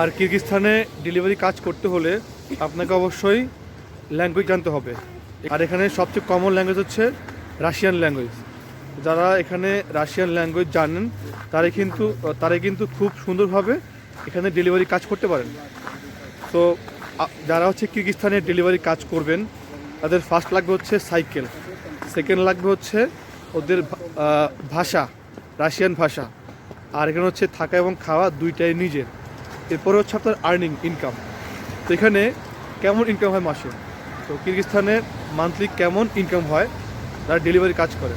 আর কিরগিস্তানে delivery কাজ করতে হলে আপনাকে অবশ্যই ল্যাঙ্গুয়েজ জানতে হবে। আর এখানে সবচেয়ে কমন ল্যাঙ্গুয়েজ হচ্ছে রাশিয়ান ল্যাঙ্গুয়েজ যারা এখানে রাশিয়ান ল্যাঙ্গুয়েজ জানেন তারা কিন্তু তারা কিন্তু খুব সুন্দরভাবে এখানে ডেলিভারি কাজ করতে পারেন। তো যারা হচ্ছে কিরগিস্তানে ডেলিভারি কাজ করবেন, তাদের ফার্স্ট লাগবে হচ্ছে সাইকেল সেকেন্ড লাগবে হচ্ছে ওদের ভাষা রাশিয়ান ভাষা। আর এখানে হচ্ছে থাকা এবং খাওয়া দুইটাই নিজের। এরপরে হচ্ছে আপনার আর্নিং ইনকাম তো এখানে কেমন ইনকাম হয় মাসে? তো কিরগিস্তানে মান্থলি কেমন ইনকাম হয়? তারা ডেলিভারি কাজ করে।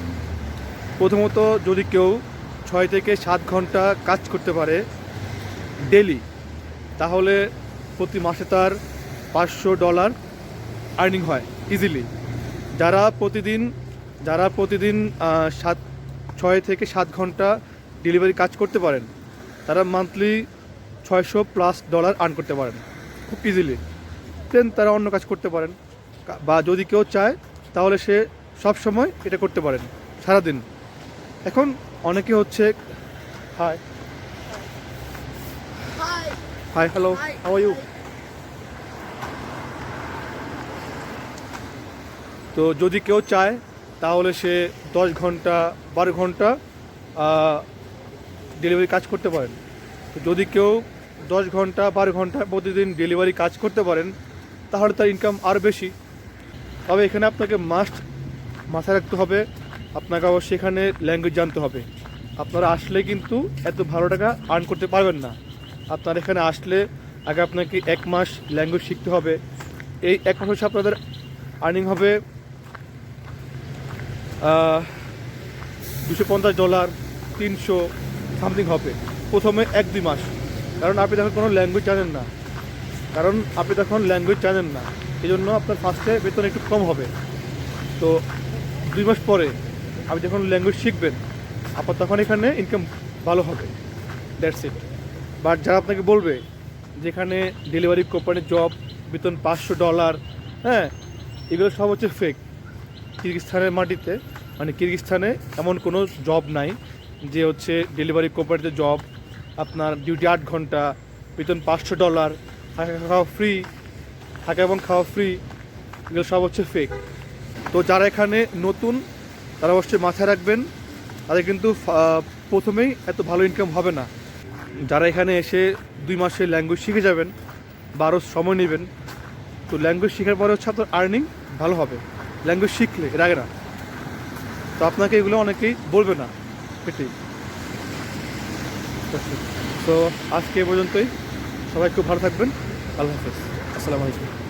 প্রথমত যদি কেউ ছয় থেকে সাত ঘণ্টা কাজ করতে পারে ডেলি তাহলে প্রতি মাসে তার পাঁচশো ডলার আর্নিং হয় ইজিলি যারা প্রতিদিন যারা প্রতিদিন সাত, ছয় থেকে সাত ঘণ্টা ডেলিভারি কাজ করতে পারেন, তারা মান্থলি ছয়শো প্লাস ডলার আর্ন করতে পারেন। খুব ইজিলি দেন তারা অন্য কাজ করতে পারেন। বা যদি কেউ চায় তাহলে সে সব সময় এটা করতে পারেন। সারাদিন। এখন অনেকে হচ্ছে hi. Hi hello. How are you তো যদি কেউ চায় তাহলে সে দশ ঘণ্টা বারো ঘণ্টা ডেলিভারি কাজ করতে পারেন। তো যদি কেউ দশ ঘণ্টা, বারো ঘণ্টা প্রতিদিন ডেলিভারি কাজ করতে পারেন, তাহলে তার ইনকাম আরও বেশি। তবে এখানে আপনাকে মাস্ট মাথায় রাখতে হবে, আপনাকে অবশ্যই এখানে ল্যাঙ্গুয়েজ জানতে হবে। আপনারা আসলে কিন্তু এত ভালো টাকা আর্ন করতে পারবেন না। আপনারা এখানে আসলে আগে আপনাকে এক মাস ল্যাঙ্গুয়েজ শিখতে হবে। এই এক মাস হচ্ছে আপনাদের আর্নিং হবে দুশো পঞ্চাশ ডলার তিনশো সামথিং হবে। প্রথমে এক দুই মাস। কারণ আপনি তখন কোনো ল্যাঙ্গুয়েজ জানেন না। কারণ আপনি তখন ল্যাঙ্গুয়েজ জানেন না। এই জন্য আপনার ফার্স্টে বেতন একটু কম হবে। তো দুই মাস পরে আপনি যখন ল্যাঙ্গুয়েজ শিখবেন, আপনার তখন এখানে ইনকাম ভালো হবে। দ্যাটস ইট বাট যারা আপনাকে বলবে, যেখানে ডেলিভারি কোম্পানির জব বেতন পাঁচশো ডলার হ্যাঁ এগুলো সব হচ্ছে ফেক কিরগিস্তানের মাটিতে মানে কিরগিস্তানে এমন কোনো জব নাই যে হচ্ছে ডেলিভারি কোম্পানিতে জব আপনার ডিউটি আট ঘণ্টা, বেতন পাঁচশো ডলার থাকা খাওয়া ফ্রি থাকা এবং খাওয়া ফ্রি এগুলো সব হচ্ছে ফেক তো যারা এখানে নতুন, তারা অবশ্যই মাথায় রাখবেন, তাদের কিন্তু প্রথমেই এত ভালো ইনকাম হবে না। যারা এখানে এসে দুই মাসে ল্যাঙ্গুয়েজ শিখে যাবেন বারো সময় নেবেন, তো ল্যাঙ্গুয়েজ শেখার পরে হচ্ছে আপনার আর্নিং ভালো হবে। ল্যাঙ্গুয়েজ শিখলে, এর আগে না। তো আপনাকে এগুলো অনেকেই বলবে না, এটাই। তো আজকে পর্যন্তই। সবাই খুব ভালো থাকবেন। আল্লাহ হাফেজ। আসসালামু আলাইকুম।